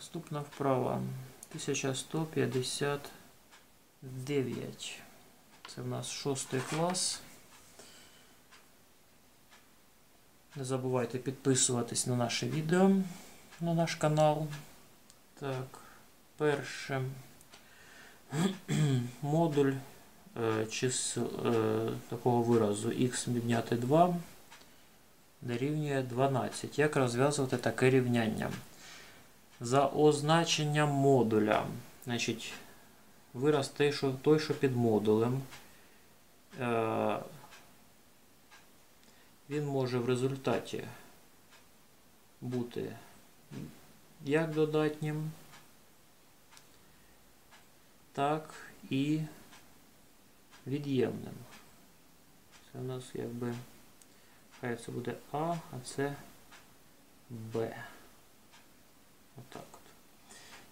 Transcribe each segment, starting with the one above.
Наступна вправа 1159. Це в нас шостий клас. Не забувайте підписуватись на наше відео, на наш канал. Так, перше модуль е, чисел е, такого виразу x відняти 2 дорівнює 12. Як розв'язувати таке рівняння? За означенням модуля. Значить, вираз той, що, той, що під модулем. Е, він може в результаті бути як додатнім, так і від'ємним. Це у нас якби хай це буде А, а це Б. Отак от.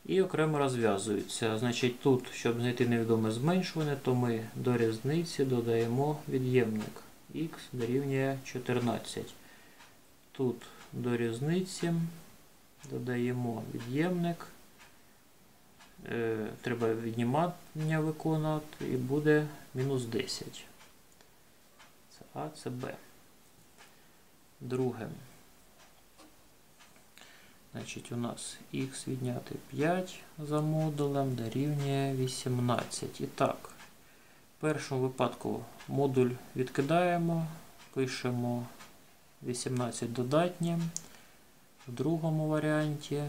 І окремо розв'язуються. Значить, тут, щоб знайти невідоме зменшуване, то ми до різниці додаємо від'ємник. Х дорівнює 14. Тут до різниці додаємо від'ємник. Е, треба віднімання виконувати і буде мінус 10. Це А, це Б. Друге. Значить, у нас х відняти 5 за модулем дорівнює 18. І так, в першому випадку модуль відкидаємо, пишемо 18 додатнє. В другому варіанті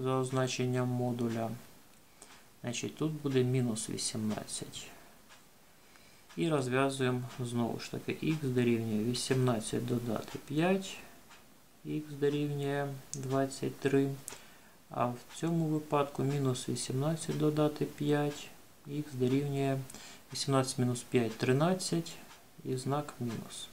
за означенням модуля. Значить, тут буде мінус 18. І розв'язуємо знову ж таки х дорівнює 18 додати 5, х дорівнює 23. А в цьому випадку мінус 18 додати 5, х дорівнює 18 мінус 5 13 і знак мінус.